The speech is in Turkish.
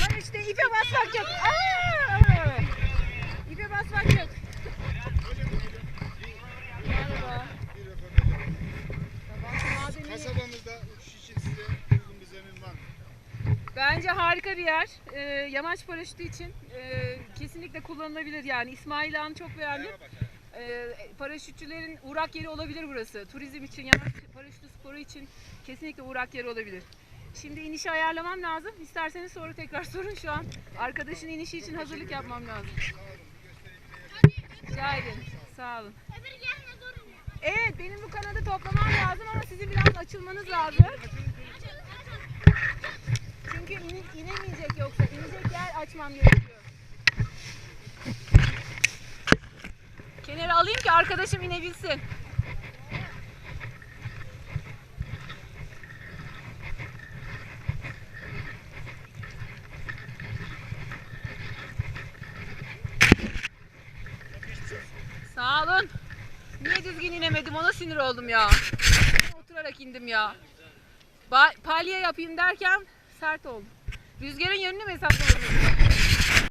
Lan işte ipe basmak yok. Aa! İpe basmak yok. Merhaba. Kasabamızda uçuş için size uygun bir zemin var? Bence harika bir yer. Ee, yamaç paraşütü için e, kesinlikle kullanılabilir yani. İsmail Ağa'nı çok beğendim. Ee, paraşütçülerin uğrak yeri olabilir burası. Turizm için, yamaç paraşütü sporu için kesinlikle uğrak yeri olabilir. Şimdi inişi ayarlamam lazım. İsterseniz sonra tekrar sorun şu an. Arkadaşın inişi için hazırlık yapmam lazım. Rica ederim. Sağ olun. Evet benim bu kanadı toplamam lazım ama sizin biraz açılmanız lazım. Çünkü ine, inemeyecek yoksa. inecek yer açmam gerekiyor. Kenara alayım ki arkadaşım inebilsin. Sağ olun. Niye düzgün inemedim ona sinir oldum ya. Oturarak indim ya. Palya yapayım derken sert oldu. Rüzgarın yönünü mü hesaplamadınız?